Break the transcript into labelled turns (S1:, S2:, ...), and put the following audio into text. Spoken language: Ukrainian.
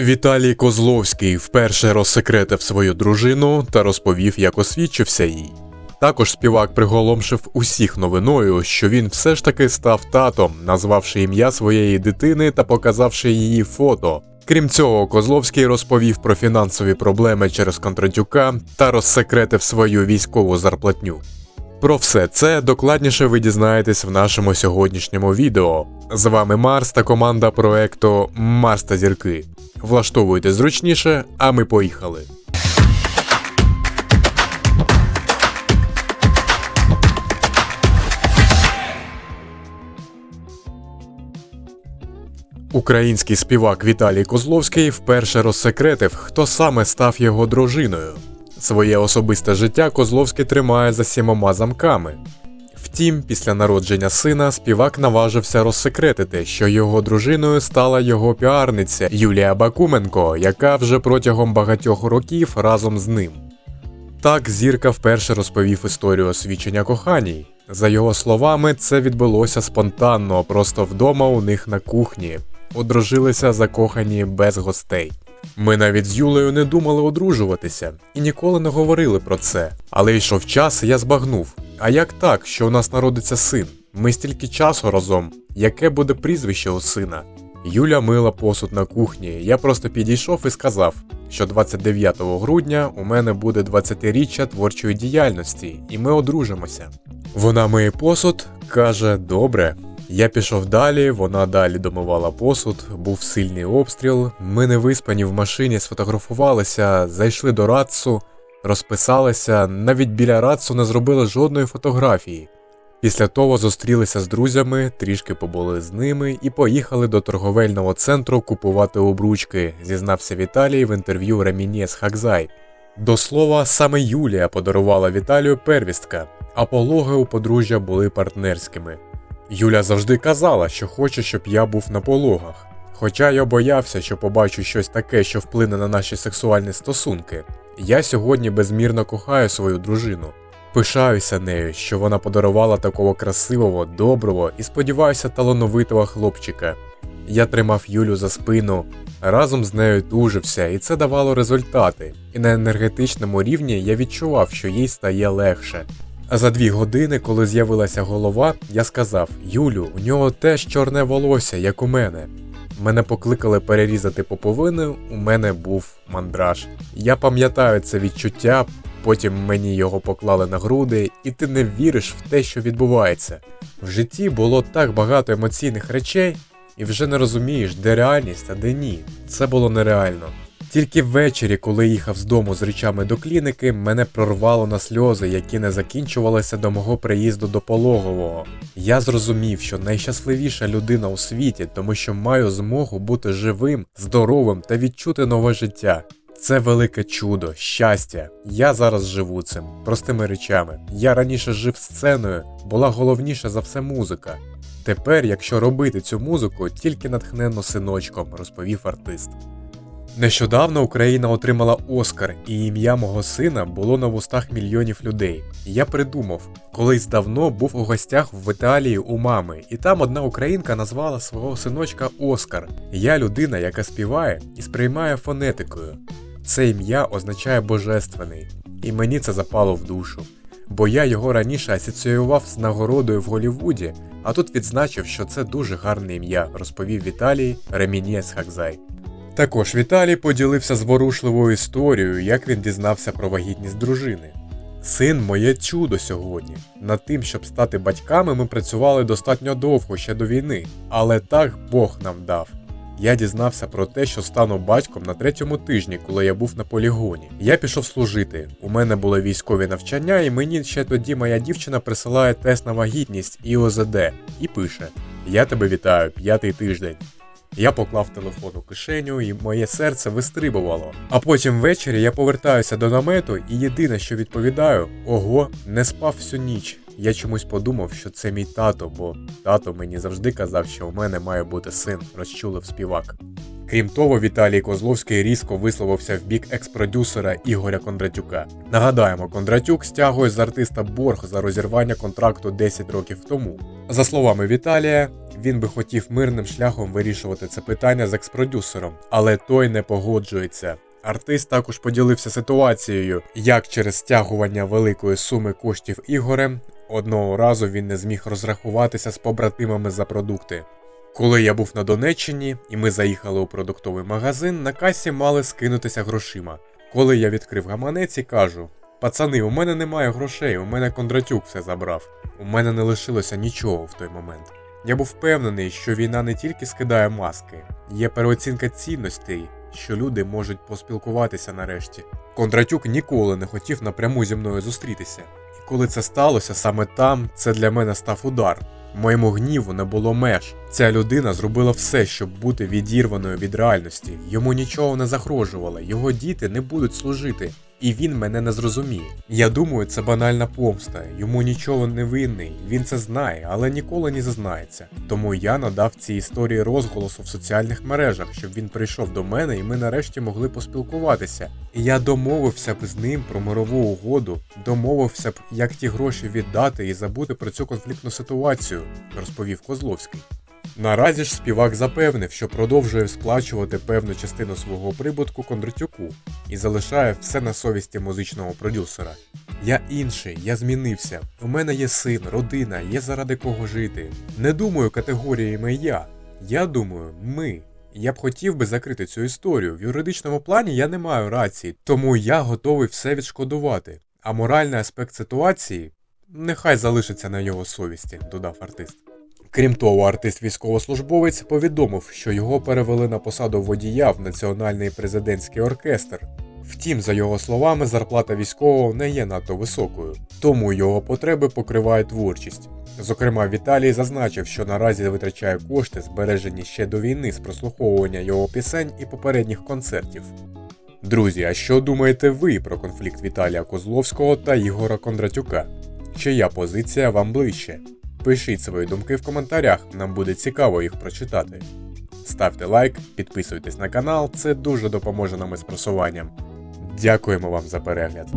S1: Віталій Козловський вперше розсекретив свою дружину та розповів, як освідчився їй. Також співак приголомшив усіх новиною, що він все ж таки став татом, назвавши ім'я своєї дитини та показавши її фото. Крім цього, Козловський розповів про фінансові проблеми через Кондратюка та розсекретив свою військову зарплатню. Про все це докладніше ви дізнаєтесь в нашому сьогоднішньому відео. З вами Марс та команда проекту Марс та зірки. Влаштовуйте зручніше, а ми поїхали. Український співак Віталій Козловський вперше розсекретив, хто саме став його дружиною. Своє особисте життя Козловський тримає за сімома замками. Втім, після народження сина співак наважився розсекретити, що його дружиною стала його піарниця Юлія Бакуменко, яка вже протягом багатьох років разом з ним. Так зірка вперше розповів історію освічення коханій. За його словами, це відбулося спонтанно, просто вдома у них на кухні. Одружилися закохані без гостей. Ми навіть з Юлею не думали одружуватися і ніколи не говорили про це. Але йшов час, і я збагнув. А як так, що у нас народиться син? Ми стільки часу разом. Яке буде прізвище у сина? Юля мила посуд на кухні. Я просто підійшов і сказав, що 29 грудня у мене буде 20-річчя творчої діяльності, і ми одружимося. Вона миє посуд, каже: добре. Я пішов далі, вона далі домивала посуд, був сильний обстріл. Ми не виспані в машині, сфотографувалися, зайшли до Рацу, розписалися, навіть біля Рацу не зробили жодної фотографії. Після того зустрілися з друзями, трішки побули з ними і поїхали до торговельного центру купувати обручки, зізнався Віталій в інтерв'ю Ремінєс Хакзай. До слова, саме Юлія подарувала Віталію первістка, а пологи у подружжя були партнерськими. Юля завжди казала, що хоче, щоб я був на пологах. Хоча я боявся, що побачу щось таке, що вплине на наші сексуальні стосунки. Я сьогодні безмірно кохаю свою дружину. Пишаюся нею, що вона подарувала такого красивого, доброго і сподіваюся талановитого хлопчика. Я тримав Юлю за спину, разом з нею тужився, і це давало результати. І на енергетичному рівні я відчував, що їй стає легше. За дві години, коли з'явилася голова, я сказав: Юлю, у нього теж чорне волосся, як у мене. Мене покликали перерізати поповину, у мене був мандраж. Я пам'ятаю це відчуття, потім мені його поклали на груди, і ти не віриш в те, що відбувається. В житті було так багато емоційних речей, і вже не розумієш, де реальність, а де ні. Це було нереально. Тільки ввечері, коли їхав з дому з речами до клініки, мене прорвало на сльози, які не закінчувалися до мого приїзду до пологового. Я зрозумів, що найщасливіша людина у світі, тому що маю змогу бути живим, здоровим та відчути нове життя. Це велике чудо, щастя. Я зараз живу цим, простими речами. Я раніше жив сценою, була головніша за все музика. Тепер, якщо робити цю музику, тільки натхненно синочком, розповів артист. Нещодавно Україна отримала Оскар, і ім'я мого сина було на вустах мільйонів людей. Я придумав, колись давно був у гостях в Італії у мами, і там одна українка назвала свого синочка Оскар. Я людина, яка співає і сприймає фонетикою. Це ім'я означає божественний, і мені це запало в душу. Бо я його раніше асоціював з нагородою в Голлівуді, а тут відзначив, що це дуже гарне ім'я, розповів Віталій Ремінієс Хакзай. Також Віталій поділився зворушливою історією, як він дізнався про вагітність дружини. Син моє чудо сьогодні. Над тим, щоб стати батьками, ми працювали достатньо довго ще до війни, але так Бог нам дав. Я дізнався про те, що стану батьком на третьому тижні, коли я був на полігоні. Я пішов служити. У мене були військові навчання, і мені ще тоді моя дівчина присилає тест на вагітність і ОЗД і пише: Я тебе вітаю, п'ятий тиждень. Я поклав телефон у кишеню, і моє серце вистрибувало. А потім ввечері я повертаюся до намету, і єдине, що відповідаю: ого, не спав всю ніч. Я чомусь подумав, що це мій тато, бо тато мені завжди казав, що у мене має бути син, розчулив співак. Крім того, Віталій Козловський різко висловився в бік екс-продюсера Ігоря Кондратюка. Нагадаємо, Кондратюк стягує з артиста борг за розірвання контракту 10 років тому. За словами Віталія, він би хотів мирним шляхом вирішувати це питання з екс-продюсером, але той не погоджується. Артист також поділився ситуацією, як через стягування великої суми коштів Ігорем одного разу він не зміг розрахуватися з побратимами за продукти. Коли я був на Донеччині і ми заїхали у продуктовий магазин, на касі мали скинутися грошима. Коли я відкрив гаманець і кажу: Пацани, у мене немає грошей, у мене Кондратюк все забрав. У мене не лишилося нічого в той момент. Я був впевнений, що війна не тільки скидає маски, є переоцінка цінностей, що люди можуть поспілкуватися нарешті. Кондратюк ніколи не хотів напряму зі мною зустрітися. І коли це сталося саме там, це для мене став удар. Моєму гніву не було меж. Ця людина зробила все, щоб бути відірваною від реальності. Йому нічого не загрожувало, його діти не будуть служити, і він мене не зрозуміє. Я думаю, це банальна помста. Йому нічого не винний. Він це знає, але ніколи не зазнається. Тому я надав цій історії розголосу в соціальних мережах, щоб він прийшов до мене і ми нарешті могли поспілкуватися. Я домовився б з ним про мирову угоду, домовився б, як ті гроші віддати і забути про цю конфліктну ситуацію, розповів Козловський. Наразі ж співак запевнив, що продовжує сплачувати певну частину свого прибутку Кондратюку і залишає все на совісті музичного продюсера. Я інший, я змінився. У мене є син, родина, є заради кого жити. Не думаю категоріями я. Я думаю, ми. Я б хотів би закрити цю історію. В юридичному плані я не маю рації, тому я готовий все відшкодувати. А моральний аспект ситуації нехай залишиться на його совісті, додав артист. Крім того, артист-військовослужбовець повідомив, що його перевели на посаду водія в Національний президентський оркестр. Втім, за його словами, зарплата військового не є надто високою, тому його потреби покриває творчість. Зокрема, Віталій зазначив, що наразі витрачає кошти, збережені ще до війни з прослуховування його пісень і попередніх концертів. Друзі, а що думаєте ви про конфлікт Віталія Козловського та Ігора Кондратюка? Чия позиція вам ближче? Пишіть свої думки в коментарях, нам буде цікаво їх прочитати. Ставте лайк, підписуйтесь на канал, це дуже допоможе нам із просуванням. Дякуємо вам за перегляд.